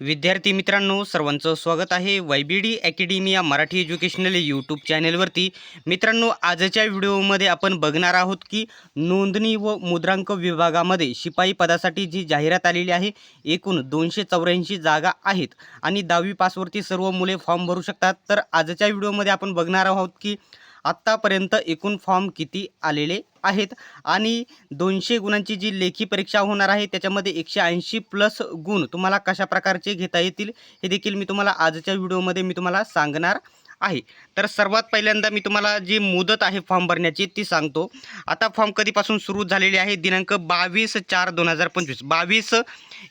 विद्यार्थी मित्रांनो सर्वांचं स्वागत आहे वाय बी डी अकॅडमी या मराठी एज्युकेशनल यूट्यूब चॅनेलवरती. मित्रांनो आजच्या व्हिडिओमध्ये आपण बघणार आहोत की नोंदणी व मुद्रांक विभागामध्ये शिपाई पदासाठी जी जाहिरात आलेली आहे एकूण दोनशे चौऱ्याऐंशी जागा आहेत आणि दहावी पासवरती सर्व मुले फॉर्म भरू शकतात. तर आजच्या व्हिडिओमध्ये आपण बघणार आहोत की आत्तापर्यंत एकूण फॉर्म किती आलेले आहेत. आणि दोनशे गुणांची जी लेखी परीक्षा होणार आहे त्याच्यामध्ये एकशे ऐंशी प्लस गुण तुम्हाला कशा प्रकारचे घेता येतील हे देखील मी तुम्हाला आजच्या व्हिडिओमध्ये मी तुम्हाला सांगणार आहे. तर सर्वात पहिल्यांदा मी तुम्हाला जी मुदत आहे फॉर्म भरण्याची ती सांगतो. आता फॉर्म कधीपासून सुरू झालेली आहे? दिनांक बावीस चार दोन हजार पंचवीस. बावीस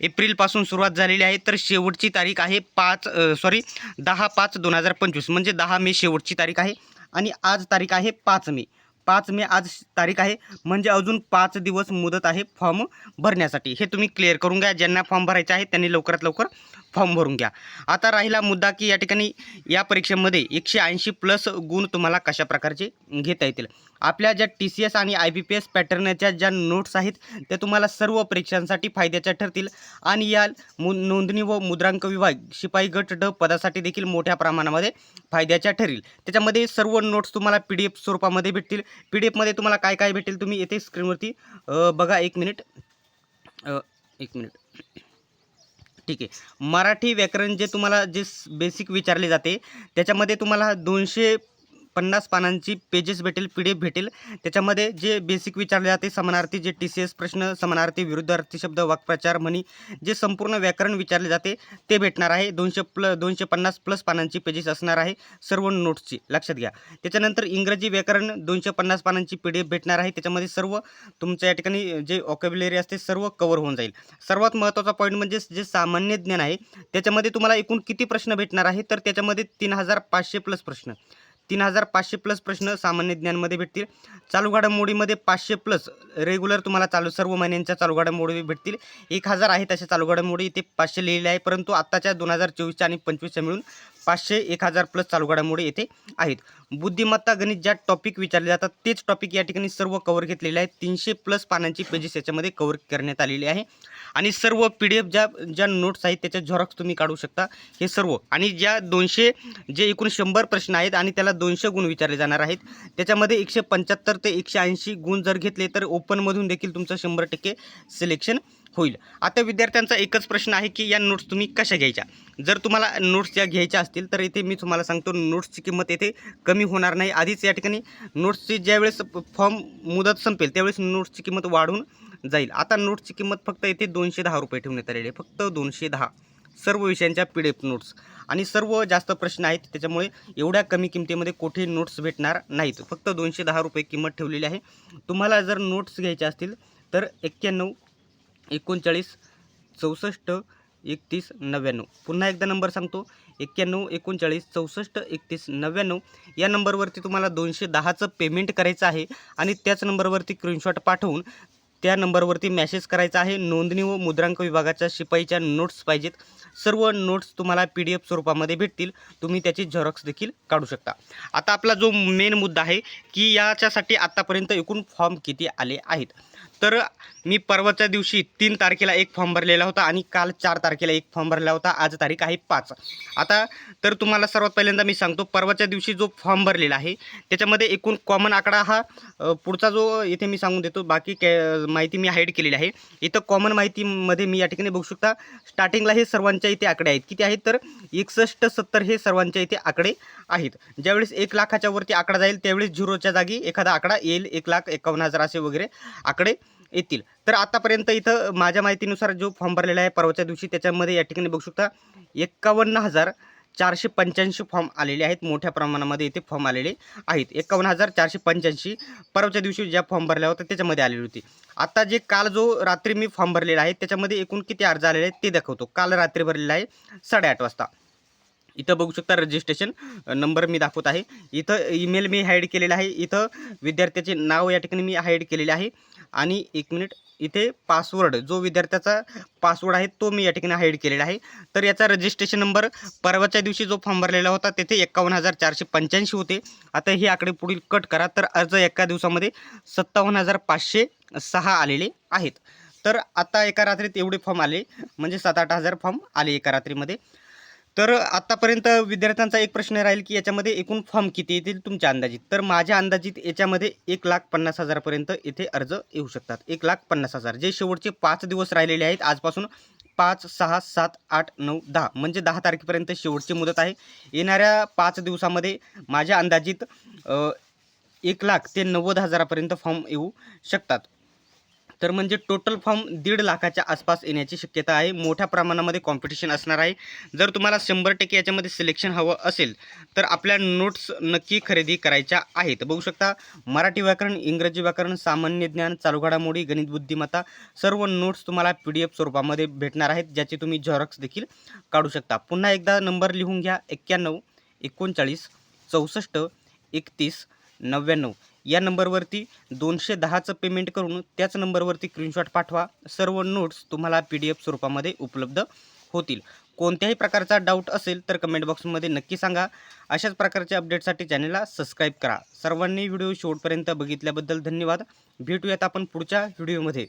एप्रिलपासून सुरुवात झालेली आहे तर शेवटची तारीख आहे पाच सॉरी दहा पाच दोन हजार पंचवीस. म्हणजे दहा मे शेवटची तारीख आहे आणि आज तारीख आहे पाच मे. पाच मे आज तारीख आहे. म्हणजे अजून पाच दिवस मुदत आहे फॉर्म भरण्यासाठी. हे तुम्ही क्लिअर करून घ्या. ज्यांना फॉर्म भरायचे आहे त्यांनी लवकरात लवकर फॉर्म भरून घ्या. आता राहिला मुद्दा की या ठिकाणी या परीक्षेमध्ये एकशे ऐंशी प्लस गुण तुम्हाला कशा प्रकारचे घेता येतील? आपल्या ज्या टी सी एस आणि आय बी पी एस पॅटर्नच्या ज्या नोट्स आहेत त्या तुम्हाला सर्व परीक्षांसाठी फायद्याच्या ठरतील. आणि या मु नोंदणी व मुद्रांक विभाग शिपाई गट ड पदासाठी देखील मोठ्या प्रमाणामध्ये फायद्याच्या ठरेल. त्याच्यामध्ये सर्व नोट्स तुम्हाला पी डी एफ स्वरूपामध्ये भेटतील. पी डी एफमध्ये तुम्हाला काय काय भेटेल तुम्ही येथे स्क्रीनवरती बघा एक मिनिट एक मिनिट ठीक आहे. मराठी व्याकरण जे तुम्हाला जे बेसिक विचारले जाते त्याच्यामध्ये तुम्हाला दोनशे पन्नास पानांची पेजेस भेटेल पी डी एफ भेटेल. त्याच्यामध्ये जे बेसिक विचारले जाते समानार्थी जे टी सी एस प्रश्न समानार्थी विरुद्धार्थी शब्द वाक्प्रचार म्हणी जे संपूर्ण व्याकरण विचारले जाते ते भेटणार आहे. दोनशे प्ल दोनशे पन्नास प्लस पानांची पेजेस असणार आहे सर्व नोट्सची लक्षात घ्या. त्याच्यानंतर इंग्रजी व्याकरण दोनशे पन्नास पानांची पी डी एफ भेटणार आहे. त्याच्यामध्ये सर्व तुमच्या या ठिकाणी जे ऑकेबलरी असते सर्व कवर होऊन जाईल. सर्वात महत्त्वाचा पॉईंट म्हणजे जे सामान्य ज्ञान आहे त्याच्यामध्ये तुम्हाला एकूण किती प्रश्न भेटणार आहे? तर त्याच्यामध्ये तीन हजार पाचशे प्लस प्रश्न. तीन हजार पाचशे प्लस प्रश्न सामान्य ज्ञानमध्ये भेटतील. चालू घडामोडीमध्ये पाचशे प्लस रेग्युलर तुम्हाला चालू सर्व महिन्यांच्या चालू घडामोडी भेटतील. एक हजार आहे अशा चालू घडामोडी इथे पाचशे लिहिलेले आहे परंतु आत्ताच्या दोन हजार चोवीसच्या आणि पंचवीसच्या मिळून पाचशे एक हजार प्लस चालू घडामोडी येथे आहेत. बुद्धिमत्ता गणित ज्या टॉपिक विचारले जातात तेच टॉपिक या ठिकाणी सर्व कवर घेतलेले आहेत. तीनशे प्लस पानांची पेजेस याच्यामध्ये कवर करण्यात आलेली आहे. आणि सर्व पी डी एफ ज्या ज्या नोट्स आहेत त्याच्या झेरॉक्स तुम्ही काढू शकता. हे सर्व. आणि ज्या दोनशे जे एकूण शंभर प्रश्न आहेत आणि त्याला दोनशे गुण विचारले जाणार आहेत. त्याच्यामध्ये एकशे पंच्याहत्तर ते एकशे ऐंशी गुण जर घेतले तर ओपनमधून देखील तुमचं शंभर टक्के सिलेक्शन होईल. आता विद्यार्थ्यांचा एकच प्रश्न आहे की या नोट्स तुम्ही कशा घ्यायच्या? जर तुम्हाला नोट्स या घ्यायच्या असतील तर इथे मी तुम्हाला सांगतो नोट्सची किंमत येथे कमी होणार नाही. आधीच या ठिकाणी नोट्सची ज्यावेळेस फॉर्म मुदत संपेल त्यावेळेस नोट्सची किंमत वाढून जाईल. आता नोट्सची किंमत फक्त येथे दोनशे दहा रुपये ठेवण्यात आलेली आहे. फक्त दोनशे दहा. सर्व विषयांच्या पी डी एफ नोट्स आणि सर्व जास्त प्रश्न आहेत त्याच्यामुळे एवढ्या कमी किमतीमध्ये कुठे नोट्स भेटणार नाहीत. फक्त दोनशे दहा रुपये किंमत ठेवलेली आहे. तुम्हाला जर नोट्स घ्यायचे असतील तर एक्क्याण्णव एकोणचाळीस चौसष्ट एकतीस नव्याण्णव. पुन्हा एकदा नंबर सांगतो. एक्क्याण्णव एकोणचाळीस चौसष्ट एकतीस नव्याण्णव. या नंबरवरती तुम्हाला दोनशे दहाचं पेमेंट करायचं आहे आणि त्याच नंबरवरती स्क्रीनशॉट पाठवून त्या नंबरवरती मॅसेज करायचा आहे. नोंदणी व मुद्रांक विभागाच्या शिपाईच्या नोट्स पाहिजेत. सर्व नोट्स तुम्हाला पी डी एफ स्वरूपामध्ये भेटतील. तुम्ही त्याची झेरॉक्स देखील काढू शकता. आता आपला जो मेन मुद्दा आहे की याच्यासाठी आत्तापर्यंत एकूण फॉर्म किती आले आहेत? तर मी परवाच्या दिवशी तीन तारखेला एक फॉर्म भरलेला होता आणि काल चार तारखेला एक फॉर्म भरला होता. आज तारीख आहे पाच. आता तर तुम्हाला सर्वात पहिल्यांदा मी सांगतो परवाच्या दिवशी जो फॉर्म भरलेला आहे त्याच्यामध्ये एकूण कॉमन आकडा हा पुढचा जो इथे मी सांगून देतो बाकी कॅ माहिती मी हाईड केलेली आहे. इथं कॉमन माहितीमध्ये मी या ठिकाणी बघू शकता स्टार्टिंगला हे सर्वांच्या इथे आकडे आहेत. किती आहेत तर एकसष्ट सत्तर हे सर्वांच्या इथे आकडे आहेत. ज्यावेळेस एक लाखाच्या वरती आकडा जाईल त्यावेळेस झिरोच्या जागी एखादा आकडा येईल एक लाख एकावन्न हजार असे वगैरे आकडे. येतील. तर आतापर्यंत इथं माझ्या माहितीनुसार जो फॉर्म भरलेला आहे परवाच्या दिवशी त्याच्यामध्ये या ठिकाणी बघू शकता एकावन्न हजार चारशे पंच्याऐंशी फॉर्म आलेले आहेत. मोठ्या प्रमाणामध्ये इथे फॉर्म आलेले आहेत. एकावन्न हजार चारशे पंच्याऐंशी परवाच्या दिवशी ज्या फॉर्म भरल्या होत्या त्याच्यामध्ये आलेली होती. आता जे काल जो रात्री मी फॉर्म भरलेला आहे त्याच्यामध्ये एकूण किती अर्ज आलेले आहेत ते दाखवतो. काल रात्री भरलेला आहे साडेआठ वाजता. इथं बघू शकता रजिस्ट्रेशन नंबर मी दाखवत आहे. इथं ईमेल मी हाईड केलेला आहे. इथं विद्यार्थ्याचे नाव या ठिकाणी मी हाईड केलेले आहे. आणि एक मिनिट इथे पासवर्ड जो विद्यार्थ्याचा पासवर्ड आहे तो मी या ठिकाणी हाईड केलेला आहे. तर याचा रजिस्ट्रेशन नंबर परवाच्या दिवशी जो फॉर्म भरलेला होता तेथे एकावन्न हजार चारशे पंच्याऐंशी होते. आता हे आकडे पुढील कट करा. तर अर्ज एका दिवसामध्ये सत्तावन्न हजार पाचशे सहा आलेले आहेत. तर आता एका रात्रीत एवढे फॉर्म आले म्हणजे सात आठ हजार फॉर्म आले एका रात्रीमध्ये. तर आत्तापर्यंत विद्यार्थ्यांचा एक प्रश्न राहील की याच्यामध्ये एकूण फॉर्म किती येतील तुमच्या अंदाजित? तर माझ्या अंदाजित याच्यामध्ये एक लाख पन्नास हजारपर्यंत येथे अर्ज येऊ शकतात. एक लाख पन्नास हजार. जे शेवटचे पाच दिवस राहिलेले आहेत आजपासून पाच सहा सात आठ नऊ दहा म्हणजे दहा तारखेपर्यंत शेवटची मुदत आहे. येणाऱ्या पाच दिवसामध्ये माझ्या अंदाजित एक लाख ते नव्वद हजारापर्यंत फॉर्म येऊ शकतात. तर म्हणजे टोटल फॉर्म दीड लाखाच्या आसपास येण्याची शक्यता आहे. मोठ्या प्रमाणामध्ये कॉम्पिटिशन असणार आहे. जर तुम्हाला शंभर टक्के याच्यामध्ये सिलेक्शन हवं असेल तर आपल्या नोट्स नक्की खरेदी करायच्या आहेत. बघू शकता मराठी व्याकरण इंग्रजी व्याकरण सामान्य ज्ञान चालू घडामोडी गणित बुद्धिमत्ता सर्व नोट्स तुम्हाला पी डी एफ स्वरूपामध्ये भेटणार आहेत ज्याचे तुम्ही झेरॉक्स देखील काढू शकता. पुन्हा एकदा नंबर लिहून घ्या एक्क्याण्णव एकोणचाळीस चौसष्ट एकतीस नव्याण्णव. या नंबरवरती दोनशे दहाचं पेमेंट करून त्याच नंबरवरती स्क्रीनशॉट पाठवा. सर्व नोट्स तुम्हाला पी डी एफ स्वरूपामध्ये उपलब्ध होतील. कोणत्याही प्रकारचा डाऊट असेल तर कमेंट बॉक्समध्ये नक्की सांगा. अशाच प्रकारच्या अपडेटसाठी चॅनलला सबस्क्राईब करा. सर्वांनी व्हिडिओ शेवटपर्यंत बघितल्याबद्दल धन्यवाद. भेटूयात आपण पुढच्या व्हिडिओमध्ये